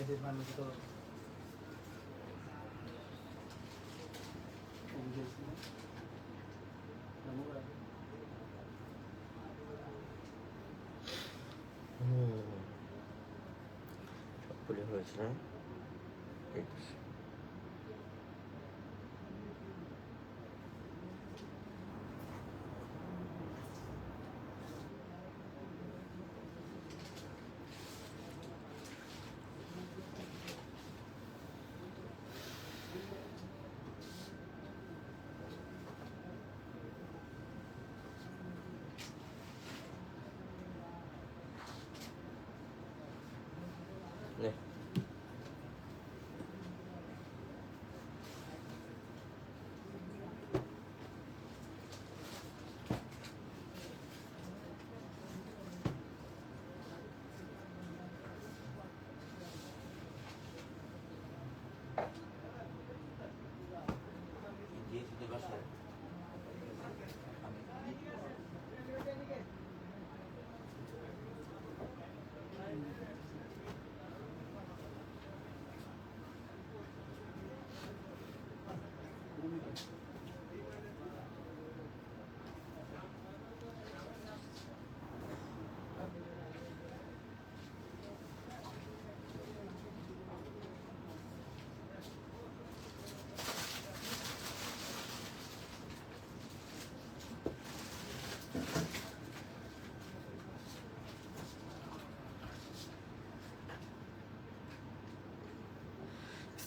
এদের মানুষ তো হুম সবগুলি হয়েছে না এই তো।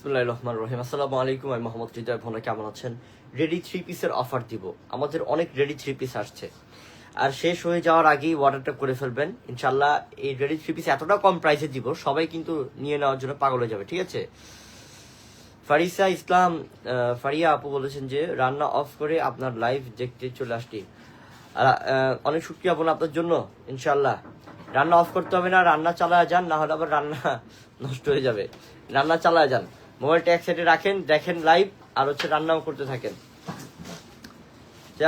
বিসমুল্লাহির রহমানির রহিম। আসসালামু আলাইকুম, আমি মোহাম্মদ হৃদয় ভনা। কেমন আছেন? রেডি থ্রি পিসের অফার দিব। আমাদের অনেক রেডি থ্রি পিস আসছে। আর শেষ হয়ে যাওয়ার আগেই অর্ডারটা করে ফেলবেন। ইনশাল্লাহ এই রেডি থ্রি পিস এতটা কম প্রাইসে দিব, সবাই কিন্তু নিয়ে নেওয়ার জন্য পাগল হয়ে যাবে, ঠিক আছে? ফারিসা ইসলাম ফারিয়া আপু বলেছেন যে, রান্না অফ করে আপনার লাইভ দেখতে চলে আসছি অনেক শুক্রিয়া বোন আপনার জন্য ইনশাল্লাহ রান্না অফ করতে হবে না, রান্না চালায় যান, না হলে আবার রান্না নষ্ট হয়ে যাবে। রান্না চালায় যান। মোবাইলটা এক সাইডে রাখেন, দেখেন লাইভ আর হচ্ছে রান্নাও করতে থাকেন।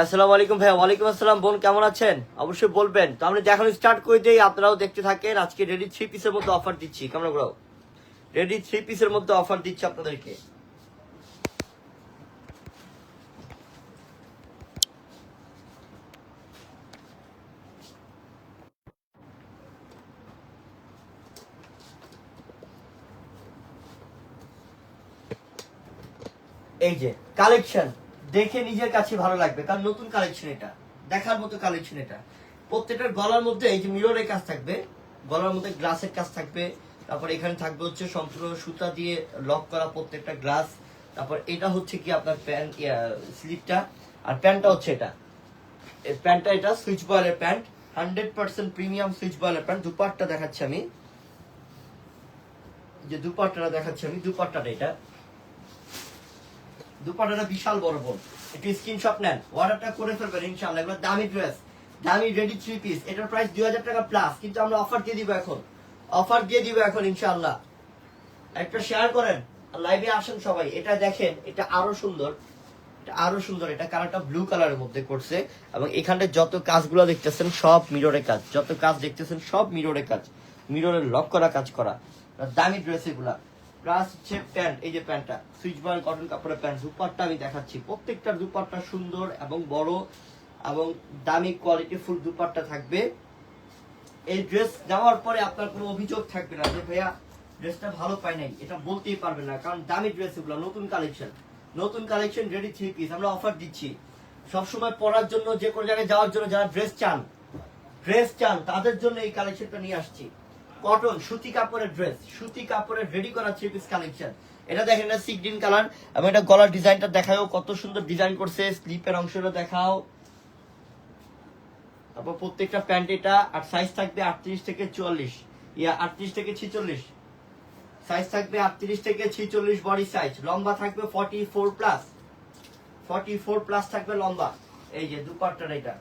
আসসালামু আলাইকুম ভাইয়া, ওয়ালাইকুম আসসালাম। বোন, কেমন আছেন? অবশ্যই বলবেন। তো আমরা এখন স্টার্ট করে দিই, আপনারাও দেখতে থাকেন। আজকে রেডি থ্রি পিসের মধ্যে অফার দিচ্ছি। কেমন বলো রেডি থ্রি পিসের মধ্যে অফার দিচ্ছি আপনাদেরকে। এই যে কালেকশন দেখে নিজের কাছে ভালো লাগবে, কারণ নতুন কালেকশন এটা। দেখার মতো কালেকশন এটা। প্রত্যেকটার গলার মধ্যে এই যে মিররের কাজ থাকবে, গলার মধ্যে গ্লাসের কাজ থাকবে। তারপর এখানে থাকবে হচ্ছে সম্পূর্ণ সুতা দিয়ে লক করা প্রত্যেকটা গ্লাস তারপর এটা হচ্ছে কি আপনার প্যান্ট স্লিপটা। আর প্যান্টটা হচ্ছে এটা। প্যান্টটা এটা Swiss বয়েলের pant. Hundred percent premium Swiss বয়েলের pant. দুপাটটা দেখাচ্ছি আমি। যে দুপাট্টাটা দেখাচ্ছি আমি। দুপাট্টাটা এটা। দুপাটাটা বিশাল বড় বোন একটু স্ক্রিনশট নেন। অর্ডারটা করে ফেলবেন, ইনশাআল্লাহ। এগুলো দামি ড্রেস দামি রেডি থ্রি পিস এটার প্রাইস দুই হাজার টাকা প্লাস কিন্তু আমরা অফার দিয়ে দিব এখন। অফার দিয়ে দিব এখন, ইনশাআল্লাহ। একটা শেয়ার করেন। লাইভে আসেন সবাই। এটা দেখেন, এটা আরও সুন্দর। আরও সুন্দর। এটা কালারটা ব্লু কালারের মধ্যে করছে। এবং এখানে যত কাজগুলো দেখতেছেন, সব মিররে কাজ। যত কাজ দেখতেছেন, সব মিররে কাজ। মিররে লক করা, কাজ করা। দামি ড্রেস এগুলা। প্লাস হচ্ছে প্যান্ট, এই যে প্যান্টটা, সুইচ বয়েল কটন কাপড়ের প্যান্ট, দুপাট্টা আমি দেখাচ্ছি। প্রত্যেকটা দুপাট্টা সুন্দর এবং বড় এবং দামি কোয়ালিটি ফুল দুপাট্টা থাকবে। এই ড্রেস নেওয়ার পরে আপনার কোনো অভিযোগ থাকবে না যে, ভাইয়া ড্রেসটা ভালো পাই নাই। এটা বলতেই পারবেন না, কারণ দামি ড্রেস এগুলো, নতুন কালেকশন নতুন কালেকশন রেডি থ্রি পিস আমরা অফার দিচ্ছি। সবসময় পরার জন্য, যে কোনো জায়গায় যাওয়ার জন্য যারা ড্রেস চান ড্রেস চান, তাদের জন্য এই কালেকশনটা নিয়ে আসছি। কটন, সুতি কাপড়ের ড্রেস সুতি কাপড়ের রেডি করা থ্রি পিস কালেকশন এটা দেখেন না সি কালার এবং এটা গলার ডিজাইনটা দেখাও, কত সুন্দর ডিজাইন করছে স্লিপের অংশটা দেখাও। তারপর প্রত্যেকটা প্যান্ট এটা, আর সাইজ থাকবে আটত্রিশ থেকে চুয়াল্লিশ। ইয়া, আটত্রিশ থেকে ছিচল্লিশ। সাইজ থাকবে আটত্রিশ থেকে ছিচল্লিশ বডি সাইজ লম্বা থাকবে forty four plus forty four plus থাকবে লম্বা। এই যে দুপাট্টার এটা।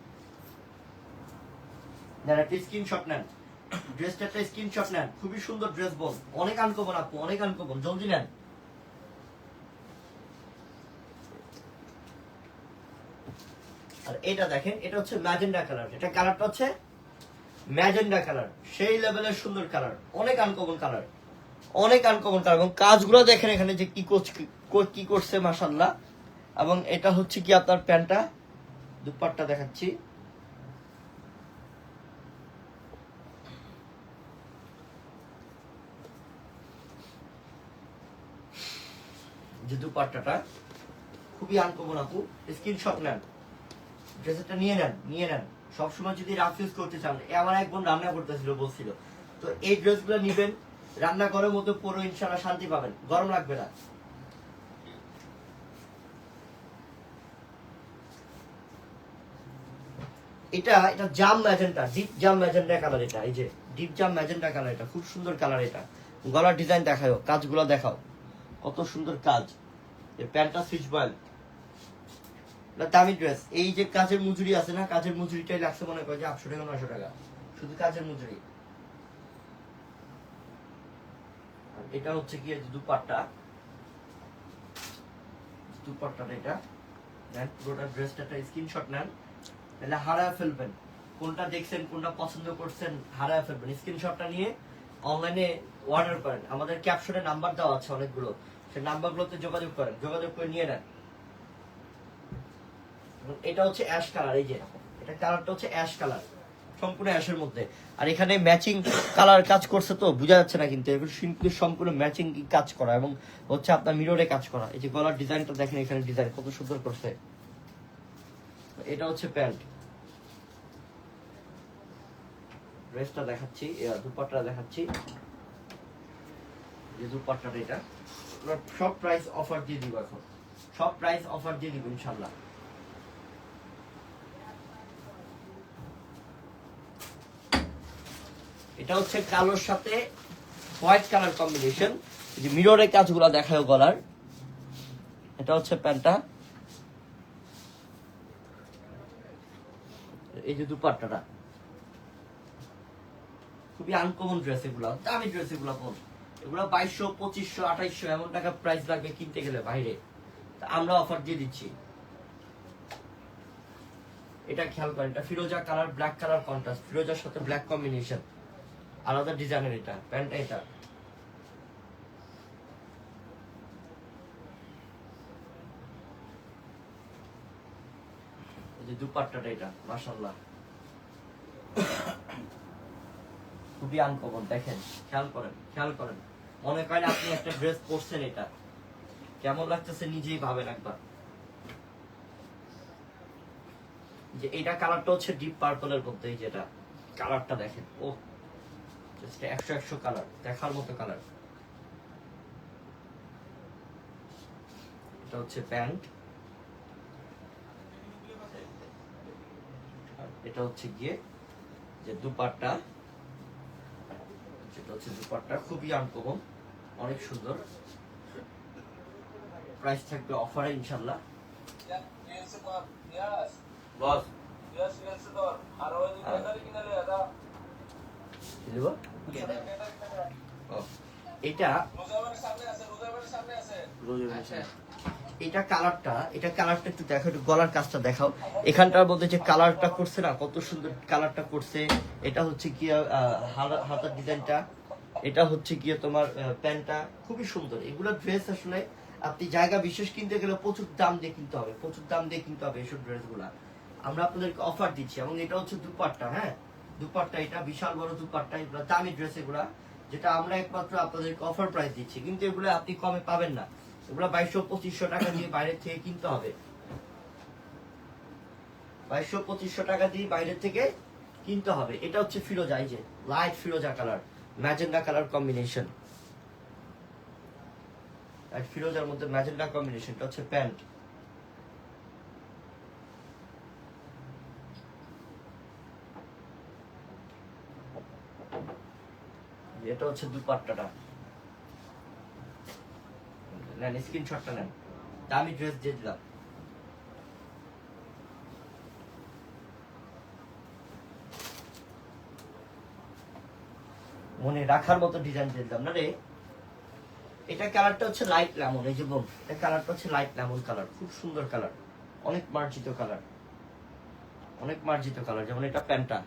যারা স্ক্রিনশট নেন। ড্রেসটা একটা স্ক্রিনশট নেন। খুবই সুন্দর ড্রেস বল অনেক আনকমন আপু, অনেক আনকমন জলদি নেন। আর এটা দেখেন, এটা হচ্ছে ম্যাজেন্ডা কালার এটা কালারটা হচ্ছে ম্যাজেন্ডা কালার সেই লেভেলের সুন্দর কালার অনেক আনকমন কালার অনেক আনকমন কালার এবং কাজগুলো দেখেন এখানে যে কি করছে- কি করছে মাসাল্লাহ এবং এটা হচ্ছে কি আপনার প্যান্টটা? দুপাট্টা দেখাচ্ছি। যে দুপাট্টাটা, খুবই আনকমন আপু স্ক্রিনশট নেন। ড্রেসটা নিয়ে নেন নিয়ে নেন। সবসময় যদি রাফ ইউজ করতে চান আমার এক বোন রান্না করতেছিল, বলছিল। তো এই ড্রেসগুলো নিবেন, রান্না করার মতো পুরো ইনশাল্লাহ শান্তি পাবেন, গরম লাগবে না। এটা এটা জাম ম্যাজেন্টা ডিপ জাম ম্যাজেন্টা কালার এটা, এই যে ডিপ জাম ম্যাজেন্টা কালার এটা, খুব সুন্দর কালার এটা। গলার ডিজাইন দেখাও কাজগুলো দেখাও। কত সুন্দর কাজ। এই প্যান্টটা সুইচ বয়েল না, দামি ড্রেস এই যে কাজের মজুরি আছে না কাজের মজুরিটাই লাগছে মনে করে যে আটশো টাকা নশো টাকা। শুধু কাজের মজুরি। এটা হচ্ছে কি যে দুপাট্টা। দুপাট্টাটা এটা। পুরোটা ড্রেসটা একটা স্ক্রিনশট নেন। তাহলে হারায় ফেলবেন। কোনটা দেখছেন, কোনটা পছন্দ করছেন, হারায় ফেলবেন। স্ক্রিনশটটা নিয়ে অনলাইনে অর্ডার করেন। আমাদের ক্যাপশনে নাম্বার দেওয়া আছে অনেকগুলো। নাম্বারগুলোতে যোগাযোগ করেন, যোগাযোগ করে নিয়ে নেন। এটা হচ্ছে অ্যাশ কালার এই যে এটা কালারটা হচ্ছে অ্যাশ কালার সম্পূর্ণ অ্যাশের মধ্যে। আর এখানে ম্যাচিং কালার কাজ করছে তো, বোঝা যাচ্ছে না কিন্তু, এগুলো সম্পূর্ণ ম্যাচিং কাজ করা এবং হচ্ছে আপনার মিররে কাজ করা। এই যে গলার ডিজাইনটা দেখেন এখানে ডিজাইন কত সুন্দর করছে। এটা হচ্ছে প্যান্ট। ড্রেসটা দেখাচ্ছি দুপাট্টা দেখাচ্ছি। যে দুপাট্টাটা এটা। সব প্রাইস অফার দিয়ে দিব এখন। সব প্রাইস অফার দিয়ে দিব ইনশাল্লাহ এটা হচ্ছে কালোর সাথে হোয়াইট কালার কম্বিনেশন যে মিররের কাজগুলো দেখায় গলার। এটা হচ্ছে প্যান্টটা। এই যে দুপাট্টাটা। খুবই আনকমন ড্রেস এগুলো, দামি ড্রেস এগুলো এগুলো বাইশশো, পঁচিশশো, আঠাইশশো এমন টাকা প্রাইস লাগবে কিনতে গেলে বাইরে। আমরা অফার দিয়ে দিচ্ছি। এটা খেয়াল করেন, এটা ফিরোজা কালার ব্ল্যাক কালার কন্ট্রাস্ট ফিরোজার সাথে ব্ল্যাক কম্বিনেশন আলাদা ডিজাইনের এটা প্যান্টটা এটা। যে দুপাট্টাটা এটা মাশাল্লাহ খুবই আনকমন দেখেন, খেয়াল করেন খেয়াল করেন। মনে করেন আপনি একটা ড্রেস পরছেন এটা। কেমন লাগতেছে নিজেই ভাবেন একবার। যে এটা কালারটা হচ্ছে ডিপ পার্পলের মধ্যে যেটা। কালারটা দেখেন, ও জাস্ট একশো একশো কালার, দেখার মতো কালার। এটা হচ্ছে প্যান্ট। এটা হচ্ছে গিয়ে যে দুপাট্টা। যেটা হচ্ছে দুপাট্টা, খুবই আনকমন অনেক সুন্দর। প্রাইস থাকবে অফারে ইনশাল্লাহ বস। দেবো? ও, এটা এটা কালারটা এটা কালারটা একটু দেখো একটু গলার কাজটা দেখাও। এখানটার মধ্যে যে কালারটা করছে না কত সুন্দর কালারটা করছে। এটা হচ্ছে কি হাতার ডিজাইনটা এটা হচ্ছে গিয়ে তোমার প্যান্টটা খুবই সুন্দর। এগুলো ড্রেস আসলে আপনি জায়গা বিশেষ কিনতে গেলে প্রচুর দাম দিয়ে কিনতে হবে, প্রচুর দাম দিয়ে কিনতে হবে এইসব ড্রেসগুলা আমরা আপনাদেরকে অফার দিচ্ছি, এবং এটা হচ্ছে দুপাট্টা হ্যাঁ? দুপাট্টা, এটা বিশাল বড় দুপাট্টা, এগুলো দামি ড্রেস এগুলা, যেটা আমরা একমাত্র আপনাদেরকে অফার প্রাইস দিচ্ছি। কিন্তু এগুলো আপনি কমে পাবেন না। এগুলো বাইশশো, পঁচিশশো টাকা দিয়ে বাইরে থেকে কিনতে হবে। বাইশশো, পঁচিশশো টাকা দিয়ে বাইরে থেকে কিনতে হবে। এটা হচ্ছে ফিরোজা, এই যে লাইট ফিরোজা colour magenta colour combination. Light ফিরোজার মধ্যে ম্যাজেন্ডা কম্বিনেশনটা হচ্ছে প্যান্ট। এটা হচ্ছে দুপাট্টাটা। নেন, স্ক্রিনশটটা নেন। দামি ড্রেস দিয়ে দিলাম। মনে রাখার মতো ডিজাইন দিলাম। না রে? এটা কালারটা হচ্ছে লাইট লেমন এই যে বোন এটা কালারটা হচ্ছে লাইট লেমন কালার খুব সুন্দর কালার অনেক মার্জিত কালার অনেক মার্জিত কালার যেমন এটা প্যান্টা।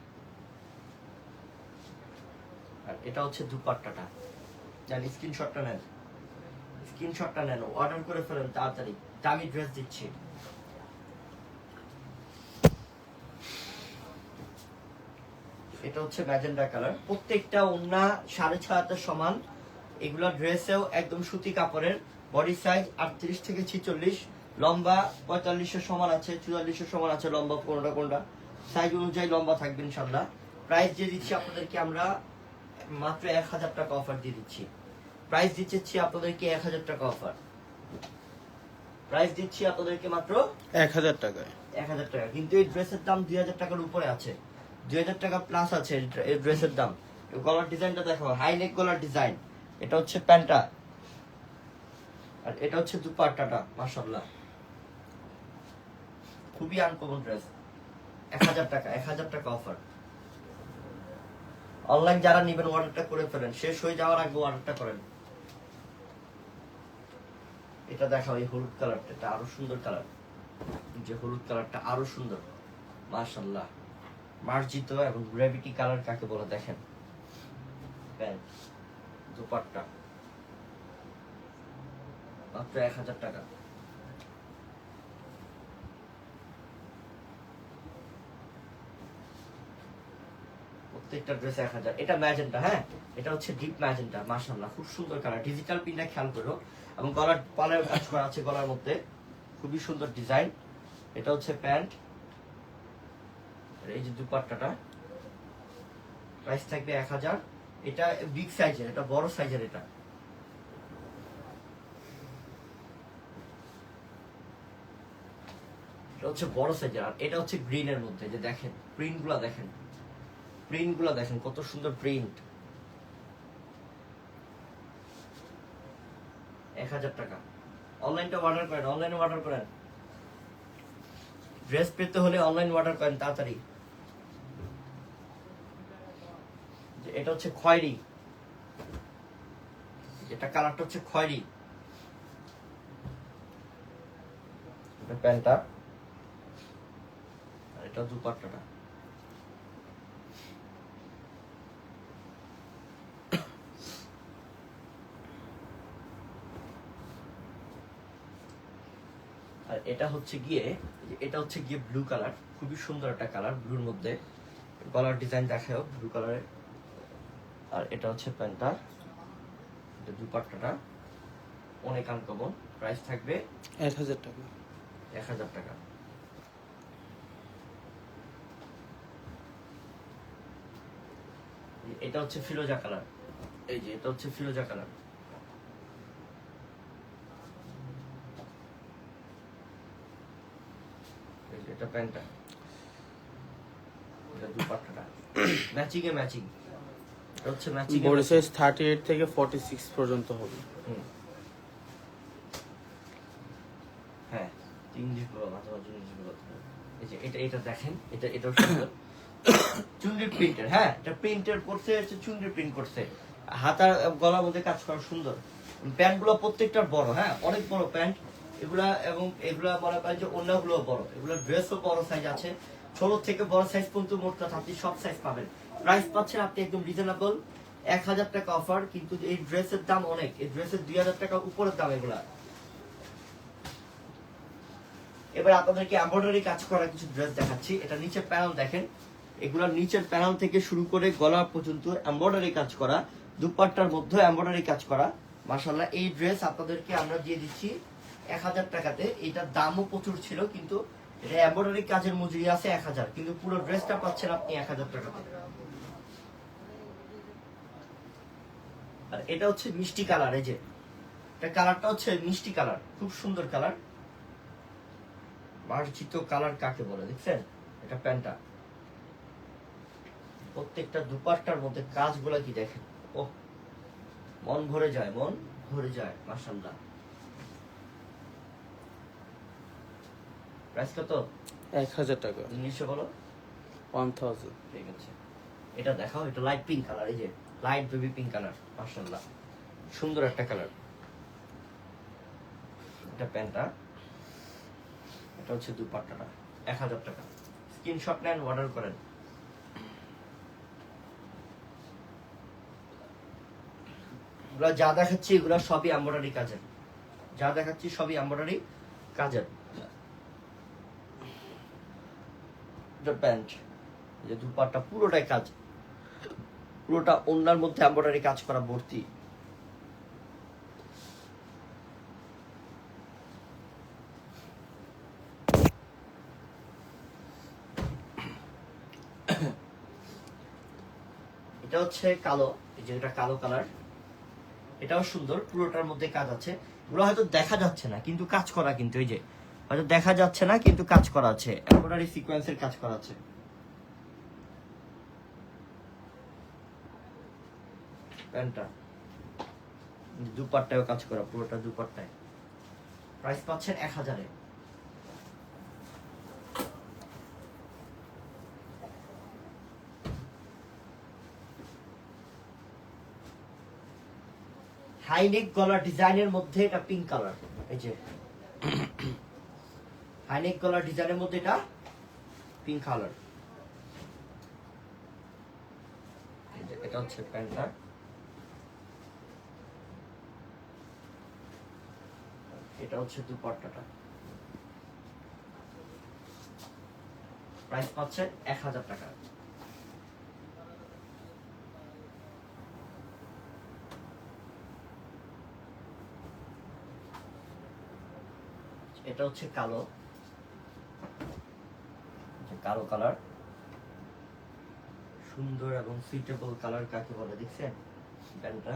আর এটা হচ্ছে দুপাট্টাটা। জান স্ক্রিনশটটা নেন স্ক্রিনশটটা নেন অর্ডার করে ফেলেন তাড়াতাড়ি, দামি ড্রেস দিচ্ছি। এটা হচ্ছে ম্যাজেন্ডা কালার। প্রত্যেকটা ওন্না সাড়ে হাতের সমান। এগুলো ড্রেসেও একদম সুতি কাপড়ের। বডি সাইজ আটত্রিশ থেকে ছিচল্লিশ। লম্বা পঁয়তাল্লিশের সমান আছে চুয়াল্লিশের সমান আছে লম্বা কোনটা কোনটা। সাইজ অনুযায়ী লম্বা থাকবে ইনশাল্লাহ প্রাইস দিয়ে দিচ্ছি আপনাদেরকে আমরা মাত্র এক হাজার টাকা অফার দিয়ে দিচ্ছি। প্রাইস দিচ্ছি আপনাদেরকে এক হাজার টাকা অফার প্রাইস দিচ্ছি আপনাদেরকে মাত্র এক হাজার টাকায়। এক হাজার টাকা। কিন্তু এই ড্রেসের দাম দুই হাজার টাকার উপরে আছে। দুই হাজার টাকা প্লাস আছে এই- ড্রেসের দাম। গলার ডিজাইনটা দেখো হাই নেক গলার ডিজাইন এটা হচ্ছে প্যান্টটা। আর এটা হচ্ছে দুপাট্টাটা মাশাল্লাহ খুবই আনকমন ড্রেস এক হাজার টাকা, এক হাজার টাকা অফার অনলাইন যারা নিবেন অর্ডারটা করে ফেলেন, শেষ হয়ে যাওয়ার আগে অর্ডারটা করেন। এটা দেখাও এই হলুদ কালারটা এটা আরও সুন্দর কালার যে হলুদ কালারটা আরও সুন্দর। মাশাল্লাহ মার্জিত এবং গ্রেভিটি কালার কাকে বলে দেখেন? দুপাট্টা। মাত্র এক হাজার টাকা। প্রত্যেকটা ড্রেস এক হাজার। এটা ম্যাজেন্টা হ্যাঁ? এটা হচ্ছে ডিপ ম্যাজেন্টা মাশাল্লাহ খুব সুন্দর কালার ডিজিটাল পিনটা খেয়াল করো। এবং গলার পালের কাজ করা আছে গলার মধ্যে। খুবই সুন্দর ডিজাইন এটা হচ্ছে প্যান্ট। আর এই যে দুপাট্টাটা প্রাইস থাকবে এক হাজার। এটা বিগ সাইজের এটা বড় সাইজের এটা। হচ্ছে বড় সাইজের আর এটা হচ্ছে গ্রিন এর মধ্যে যে দেখেন প্রিন্টগুলা দেখেন। প্রিন্টগুলা দেখেন, কত সুন্দর প্রিন্ট এক হাজার টাকা। অনলাইনটা অর্ডার করেন অনলাইনে অর্ডার করেন। ড্রেস পেতে হলে অনলাইন অর্ডার করেন, তাড়াতাড়ি যে এটা হচ্ছে খয়েরি। এটা কালারটা হচ্ছে খয়েরি। প্যান্টটা। এটা দুপাট্টাটা। আর এটা হচ্ছে গিয়ে, এটা হচ্ছে গিয়ে ব্লু কালার খুবই সুন্দর একটা কালার ব্লুর মধ্যে। গলার ডিজাইন দেখাও ব্লু কালারের আর এটা হচ্ছে প্যান্টটা এটা দুপাট্টাটা। অনেক আনকমন। প্রাইস থাকবে এক হাজার টাকা। এক হাজার টাকা। এটা হচ্ছে ফিরোজা কালার। এই যে এটা হচ্ছে ফিরোজা কালার। এটা প্যান্টটা। এটা দুপাট্টাটা। ম্যাচিং এ ম্যাচিং হচ্ছে matching body size thirty eight থেকে ফর্টি সিক্স পর্যন্ত হবে। হ্যাঁ তিন জিনিসগুলো মাঝে মাঝে এই যে এটা এটা দেখেন এটা এটাও সুন্দর। চুনরির প্রিন্টের হ্যাঁ এটা প্রিন্টের করছে হচ্ছে চুনরির প্রিন্ট করছে। হাতার গলার মধ্যে কাজ করা সুন্দর। প্যান্টগুলো প্রত্যেকটার বড় হ্যাঁ অনেক বড় প্যান্ট। এগুলা এবং এগুলা মনে করেন যে অন্যগুলো বড়। এগুলো ড্রেসও বড় সাইজ আছে। ছোট থেকে বড় সাইজ পর্যন্ত মোট কথা আপনি সব সাইজ পাবেন। প্রাইস পাচ্ছেন আপনি একদম রিজনেবল এক হাজার টাকা অফার কিন্তু এই ড্রেসের দাম অনেক। এই ড্রেসের দুই হাজার টাকা উপরের দাম এগুলা। এবার আপনাদেরকে এমব্রয়ডারি কাজ করা কিছু ড্রেস দেখাচ্ছি। এটা নিচের প্যানেল দেখেন। এগুলোর নিচের প্যানেল থেকে শুরু করে গলা পর্যন্ত এমব্রয়ডারি কাজ করা। দুপাট্টার মধ্যে এমব্রয়ডারি কাজ করা। মাসাল্লাহ এই ড্রেস আপনাদেরকে আমরা দিয়ে দিচ্ছি এক হাজার টাকাতে। এটার দামও প্রচুর ছিল, কিন্তু এটা এমব্রয়ডারি কাজের মজুরি আছে এক হাজার। কিন্তু পুরো ড্রেসটা পাচ্ছেন আপনি এক হাজার টাকাতে। আর এটা হচ্ছে মিষ্টি কালার এই যে। এটা কালারটা হচ্ছে মিষ্টি কালার খুব সুন্দর কালার। মার্জিত কালার কাকে বলে দেখছেন? এটা প্যান্টটা। প্রত্যেকটা দুপাট্টার মধ্যে কাজগুলা কি দেখেন? ও মন ভরে যায় মন ভরে যায় মাশাল্লাহ প্রাইস কত? এক হাজার টাকা। ইংলিশে বলো। One thousand. ঠিক আছে। এটা দেখাও এটা লাইট পিঙ্ক কালার এই যে। লাইট বেবি পিঙ্ক কালার মাশাল্লাহ সুন্দর একটা কালার। এটা প্যান্টটা। এটা হচ্ছে দুপাট্টাটা, এক হাজার টাকা। স্ক্রিনশট নেন, অর্ডার করেন। এগুলো যা দেখাচ্ছি, এগুলো সবই এম্বয়ডারি কাজের। যা দেখাচ্ছি, সবই এম্বয়ডারি কাজের। প্যান্ট। যে দুপাটটা পুরোটাই কাজ। পুরোটা ওনার মধ্যে এম্বয়ডারি কাজ করা ভর্তি। এটা হচ্ছে কালো, এই যে এটা কালো কালার এটাও সুন্দর, পুরোটার মধ্যে কাজ আছে। এগুলো হয়তো দেখা যাচ্ছে না, কিন্তু কাজ করা কিন্তু, এই যে। হয়তো দেখা যাচ্ছে না, কিন্তু কাজ করা আছে। এমব্রয়ডারি সিকোয়েন্সের কাজ করা আছে। প্যান্টটা। দুপাট্টায়ও কাজ করা, পুরোটা দুপাট্টায়। প্রাইস পাচ্ছেন এক হাজারে। হাইনেক গলা ডিজাইনের মধ্যে এটা পিঙ্ক কালার এই যে। হাইনেক গলা ডিজাইনের মধ্যে এটা পিঙ্ক কালার এটা হচ্ছে প্যান্টটা এটা হচ্ছে দুপাট্টাটা। প্রাইস পাচ্ছে এক হাজার টাকা। এটা হচ্ছে কালো। কালো কালার। সুন্দর এবং সুইটেবল কালার কাকে বলে, দেখছেন? প্যান্টটা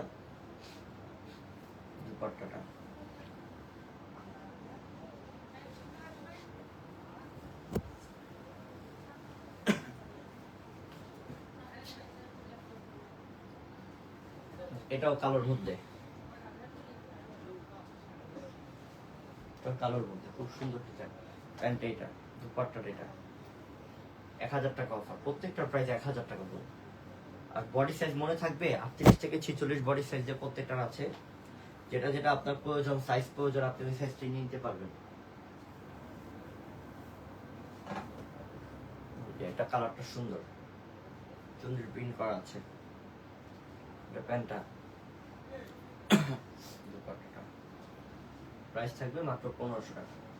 দুপাট্টাটা। এটাও কালোর মধ্যে। কালোর মধ্যে, খুব সুন্দর ডিজাইন প্যান্ট এটা দুপাট্টার এটা। এক হাজার টাকা অফার প্রত্যেকটার প্রাইস এক হাজার টাকা করে। আর বডি সাইজ মনে থাকবে আটত্রিশ থেকে ছেচল্লিশ বডি সাইজ যে প্রত্যেকটার আছে, যেটা যেটা আপনার প্রয়োজন সাইজ প্রয়োজন, আপনি ওই সাইজটি নিতে পারবেন। এটা কালারটা সুন্দর। সুন্দর প্রিন্ট করা আছে। এটা প্যান্টটা দুপাট্টাটা প্রাইস থাকবে মাত্র পনেরোশো টাকা।